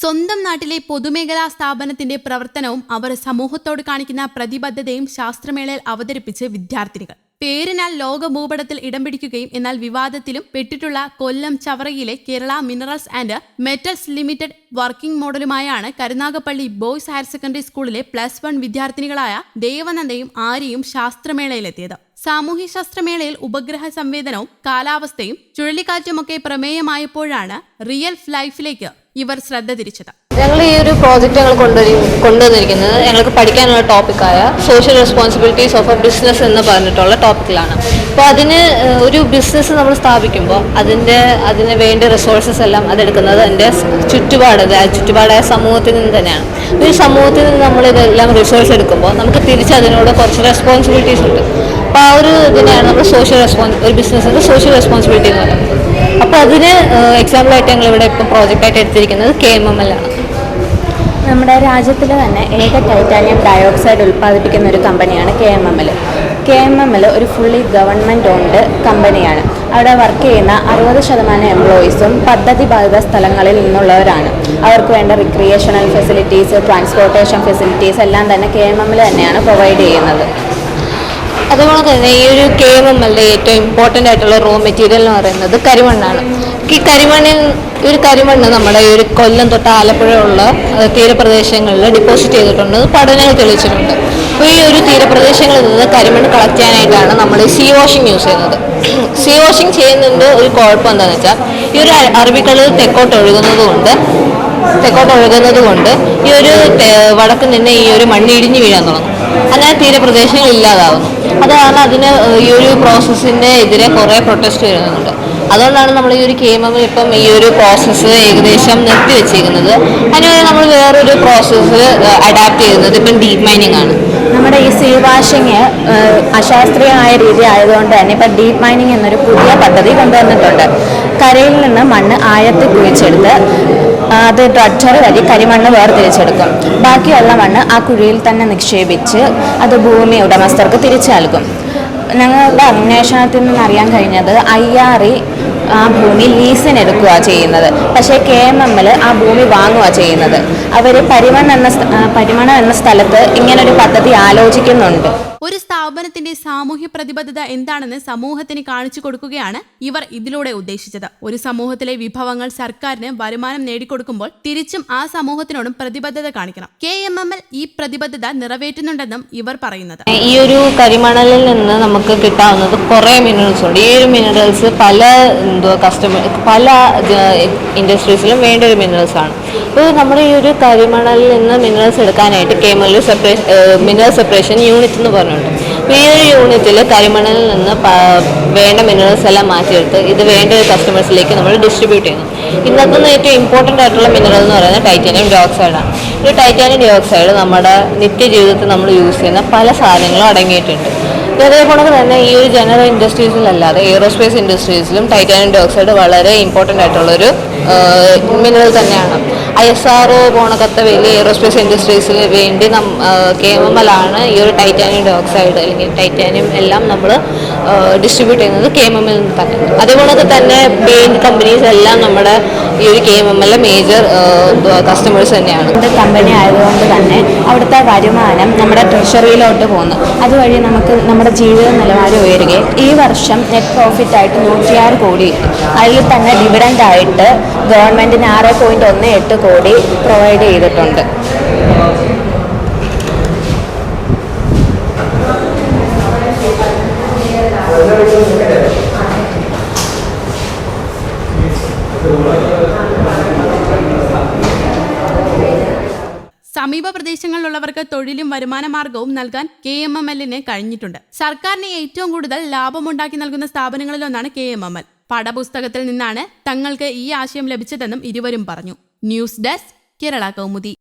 സ്വന്തം നാട്ടിലെ പൊതുമേഖലാ സ്ഥാപനത്തിന്റെ പ്രവർത്തനവും അവർ സമൂഹത്തോട് കാണിക്കുന്ന പ്രതിബദ്ധതയും ശാസ്ത്രമേളയിൽ അവതരിപ്പിച്ച് വിദ്യാർത്ഥിനികൾ. പേരിനാൽ ലോക ഭൂപടത്തിൽ ഇടം പിടിക്കുകയും എന്നാൽ വിവാദത്തിലും പെട്ടിട്ടുള്ള Kollam ചവറയിലെ Kerala minerals and metals limited working മോഡലുമായാണ് Karunagappally boys higher secondary സ്കൂളിലെ പ്ലസ് വൺ വിദ്യാർത്ഥിനികളായ ദേവനന്ദയും ആര്യയും ശാസ്ത്രമേളയിലെത്തിയത്. സാമൂഹ്യശാസ്ത്രമേളയിൽ ഉപഗ്രഹ സംവേദനവും കാലാവസ്ഥയും ചുഴലിക്കാറ്റുമൊക്കെ പ്രമേയമായപ്പോഴാണ് റിയൽ ലൈഫിലേക്ക് ഇവർ ശ്രദ്ധ തിരിച്ചത്. ഞങ്ങൾ ഈ ഒരു പ്രോജക്റ്റ് ഞങ്ങൾ കൊണ്ടുവരി കൊണ്ടുവന്നിരിക്കുന്നത് ഞങ്ങൾക്ക് പഠിക്കാനുള്ള ടോപ്പിക്കായ social responsibilities of a business എന്ന് പറഞ്ഞിട്ടുള്ള ടോപ്പിക്കിലാണ് അപ്പോൾ അതിന് ഒരു ബിസിനസ് നമ്മൾ സ്ഥാപിക്കുമ്പോൾ അതിന്റെ അതിന് വേണ്ട റിസോഴ്സസ് എല്ലാം അതെടുക്കുന്നത് അതിന്റെ ചുറ്റുപാട് ചുറ്റുപാടായ സമൂഹത്തിൽ നിന്ന് തന്നെയാണ്. ഈ സമൂഹത്തിൽ നിന്ന് നമ്മൾ ഇതെല്ലാം റിസോഴ്സ് എടുക്കുമ്പോൾ നമുക്ക് തിരിച്ച് അതിനോട് കുറച്ച് റെസ്പോൺസിബിലിറ്റീസ് ഉണ്ട്. അപ്പോൾ ആ ഒരു ഇതിനെയാണ് നമ്മൾ സോഷ്യൽ റെസ്പോൺസ് ഒരു ബിസിനസ്സിന്റെ സോഷ്യൽ റെസ്പോൺസിബിലിറ്റി എന്ന് പറയുന്നത്. അപ്പോൾ അതിന് എക്സാമ്പിളായിട്ട് ഞങ്ങൾ ഇവിടെ ഇപ്പം പ്രോജക്റ്റായിട്ട് എടുത്തിരിക്കുന്നത് കെ എം എം എൽ ആണ്. നമ്മുടെ രാജ്യത്തിൽ തന്നെ ഏക ടൈറ്റാനിയം ഡയോക്സൈഡ് ഉൽപ്പാദിപ്പിക്കുന്ന ഒരു കമ്പനിയാണ് K M M L K M M L ഒരു ഫുള്ളി ഗവൺമെന്റ് ഓൺഡ് കമ്പനിയാണ്. അവിടെ വർക്ക് ചെയ്യുന്ന അറുപത് ശതമാനം എംപ്ലോയീസും പദ്ധതി ബാധിത സ്ഥലങ്ങളിൽ നിന്നുള്ളവരാണ്. അവർക്ക് വേണ്ട റിക്രിയേഷണൽ ഫെസിലിറ്റീസ് ട്രാൻസ്പോർട്ടേഷൻ ഫെസിലിറ്റീസ് എല്ലാം തന്നെ കെ എം എം എൽ തന്നെയാണ് പ്രൊവൈഡ് ചെയ്യുന്നത്. അതുപോലെ തന്നെ ഈ ഒരു കെ എം എം എല്ലിന്റെ ഏറ്റവും ഇമ്പോർട്ടന്റ് ആയിട്ടുള്ള റോ മെറ്റീരിയൽ എന്ന് പറയുന്നത് കരിമണ്ണാണ്. ഈ കരിമണ്ണിൽ ഈ ഒരു കരിമണ്ണ് നമ്മുടെ ഈ ഒരു കൊല്ലം തൊട്ട് ആലപ്പുഴ ഉള്ള തീരപ്രദേശങ്ങളിൽ ഡിപ്പോസിറ്റ് ചെയ്തിട്ടുണ്ട്. പഠനങ്ങൾ തെളിയിച്ചിട്ടുണ്ട്. അപ്പോൾ ഈ ഒരു തീരപ്രദേശങ്ങളിൽ നിന്ന് കരിമണ്ണ് കളക്ട് ചെയ്യാനായിട്ടാണ് നമ്മൾ സീ വാഷിംഗ് യൂസ് ചെയ്യുന്നത്. സീ വാഷിംഗ് ചെയ്യുന്നതിന്റെ ഒരു കുഴപ്പം എന്താണെന്ന് വെച്ചാൽ ഈ ഒരു അറബിക്കടൽ തെക്കോട്ട് ഒഴുകുന്നത് കൊണ്ട് തെക്കോട്ട് ഒഴുകുന്നത് കൊണ്ട് ഈ ഒരു വടക്ക് നിന്ന് ഈ ഒരു മണ്ണ് ഇടിഞ്ഞു വീഴാൻ തുടങ്ങും. അങ്ങനെ തീരപ്രദേശങ്ങൾ ഇല്ലാതാവുന്നു. അത് കാരണം അതിന് ഈ ഒരു പ്രോസസ്സിന്റെ എതിരെ കുറേ പ്രൊട്ടസ്റ്റ് വരുന്നുണ്ട്. അതുകൊണ്ടാണ് നമ്മൾ ഈ ഒരു കെ എം എമ്മിൽ ഇപ്പം ഈ ഒരു പ്രോസസ്സ് ഏകദേശം നിർത്തി വെച്ചിരിക്കുന്നത്. അതിനുവേണ്ടി നമ്മൾ വേറൊരു പ്രോസസ്സ് അഡാപ്റ്റ് ചെയ്യുന്നത് ഇപ്പം ഡീപ്പ് മൈനിങ് ആണ്. നമ്മുടെ ഈ സീ വാഷിങ് അശാസ്ത്രീയമായ രീതി ആയതുകൊണ്ട് തന്നെ ഇപ്പം ഡീപ്പ് മൈനിങ് എന്നൊരു പുതിയ പദ്ധതി കൊണ്ടുവന്നിട്ടുണ്ട്. കരയിൽ നിന്ന് മണ്ണ് ആഴത്തിൽ കുഴിച്ചെടുത്ത് അത് ഡ്രഡ്ജർ വഴി കരിമണ്ണ് വേർതിരിച്ചെടുക്കും. ബാക്കിയുള്ള മണ്ണ് ആ കുഴിയിൽ തന്നെ നിക്ഷേപിച്ച് അത് ഭൂമി ഉടമസ്ഥർക്ക് തിരിച്ചു നൽകും. ഞങ്ങളുടെ അന്വേഷണത്തിൽ നിന്ന് അറിയാൻ കഴിഞ്ഞത് ഐ ആർ ഇ ആ ഭൂമി ലീസിനെടുക്കുക ചെയ്യുന്നത്. പക്ഷേ കെ എം എമ്മിൽ ആ ഭൂമി വാങ്ങുക ചെയ്യുന്നത്. അവർ പരിമൺ എന്ന പരിമണ എന്ന സ്ഥലത്ത് ഇങ്ങനൊരു പദ്ധതി ആലോചിക്കുന്നുണ്ട്. ഒരു സ്ഥാപനത്തിന്റെ സാമൂഹ്യ പ്രതിബദ്ധത എന്താണെന്ന് സമൂഹത്തിന് കാണിച്ചു കൊടുക്കുകയാണ് ഇവർ ഇതിലൂടെ ഉദ്ദേശിച്ചത്. ഒരു സമൂഹത്തിലെ വിഭവങ്ങൾ സർക്കാരിന് വരുമാനം നേടിക്കൊടുക്കുമ്പോൾ തിരിച്ചും ആ സമൂഹത്തിനോടും പ്രതിബദ്ധത കാണിക്കണം. കെ എം എം എൽ ഈ പ്രതിബദ്ധത നിറവേറ്റുന്നുണ്ടെന്നും ഇവർ പറയുന്നത്. ഈ ഒരു കരിമണലിൽ നിന്ന് നമുക്ക് കിട്ടാവുന്നത് കുറേ മിനറൽസ് ഉണ്ട്. ഈ ഒരു മിനറൽസ് പല എന്തോ കസ്റ്റമർ പല ഇൻഡസ്ട്രീസിലും വേണ്ട ഒരു മിനറൽസ് ആണ്. അപ്പോൾ നമ്മുടെ ഈ ഒരു കരിമണലിൽ നിന്ന് മിനറൽസ് എടുക്കാനായിട്ട് കേമൽ സെപ്പറേഷൻ മിനറൽ സെപ്പറേഷൻ യൂണിറ്റ് എന്ന് പറഞ്ഞിട്ടുണ്ട്. ഈ ഒരു യൂണിറ്റിൽ കരിമണലിൽ നിന്ന് വേണ്ട മിനറൽസ് എല്ലാം മാറ്റിയെടുത്ത് ഇത് വേണ്ട കസ്റ്റമേഴ്സിലേക്ക് നമ്മൾ ഡിസ്ട്രിബ്യൂട്ട് ചെയ്യുന്നു. ഇന്നത്തെ ഏറ്റവും ഇമ്പോർട്ടന്റ് ആയിട്ടുള്ള മിനറൽ എന്ന് പറയുന്നത് ടൈറ്റാനിയം ഡയോക്സൈഡാണ് ഈ ടൈറ്റാനിയം ഡയോക്സൈഡ് നമ്മുടെ നിത്യജീവിതത്തിൽ നമ്മൾ യൂസ് ചെയ്യുന്ന പല സാധനങ്ങളും അടങ്ങിയിട്ടുണ്ട്. അതേപോലെ തന്നെ ഈ ഒരു ജനറൽ ഇൻഡസ്ട്രീസിലല്ലാതെ എയ്റോസ്പേസ് ഇൻഡസ്ട്രീസിലും ടൈറ്റാനിയം ഡയോക്സൈഡ് വളരെ ഇമ്പോർട്ടന്റ് ആയിട്ടുള്ളൊരു മിനറൽ തന്നെയാണ്. ഐ എസ് ആർ ഒ പോണക്കത്തെ വലിയ എയ്റോസ്പേസ് ഇൻഡസ്ട്രീസിന് വേണ്ടി നം കെ എം എം എൽ ആണ് ഈ ഒരു ടൈറ്റാനിയം ഡയോക്സൈഡ് അല്ലെങ്കിൽ ടൈറ്റാനിയം എല്ലാം നമ്മൾ ഡിസ്ട്രിബ്യൂട്ട് ചെയ്യുന്നത് കെ എം എം എൽ തന്നെ. അതേപോലെ തന്നെ പെയിന്റ് കമ്പനീസ് എല്ലാം നമ്മുടെ ഈ ഒരു K M M L major customers തന്നെയാണ്. ഇത് കമ്പനി ആയതുകൊണ്ട് തന്നെ അവിടുത്തെ വരുമാനം നമ്മുടെ ട്രഷറിയിലോട്ട് പോകുന്നു അതുവഴി നമുക്ക് നമ്മുടെ ജീവിത നിലവാരം ഉയരുകയും ഈ വർഷം നെറ്റ് പ്രോഫിറ്റ് ആയിട്ട് നൂറ്റിയാറ് കോടി അതിൽ തന്നെ ഡിവിഡന്റ് ആയിട്ട് ഗവൺമെന്റിന് ആറ് പോയിന്റ് ഒന്ന് എട്ട് കോടി പ്രൊവൈഡ് ചെയ്തിട്ടുണ്ട്. സമീപ പ്രദേശങ്ങളിലുള്ളവർക്ക് തൊഴിലും വരുമാന മാർഗവും നൽകാൻ കെ എം എം എല്ലിന് കഴിഞ്ഞിട്ടുണ്ട്. സർക്കാരിന് ഏറ്റവും കൂടുതൽ ലാഭമുണ്ടാക്കി നൽകുന്ന സ്ഥാപനങ്ങളിലൊന്നാണ് കെ എം എം എൽ. പാഠപുസ്തകത്തിൽ നിന്നാണ് തങ്ങൾക്ക് ഈ ആശയം ലഭിച്ചതെന്നും ഇരുവരും പറഞ്ഞു. News desk Kerala Kaumudi.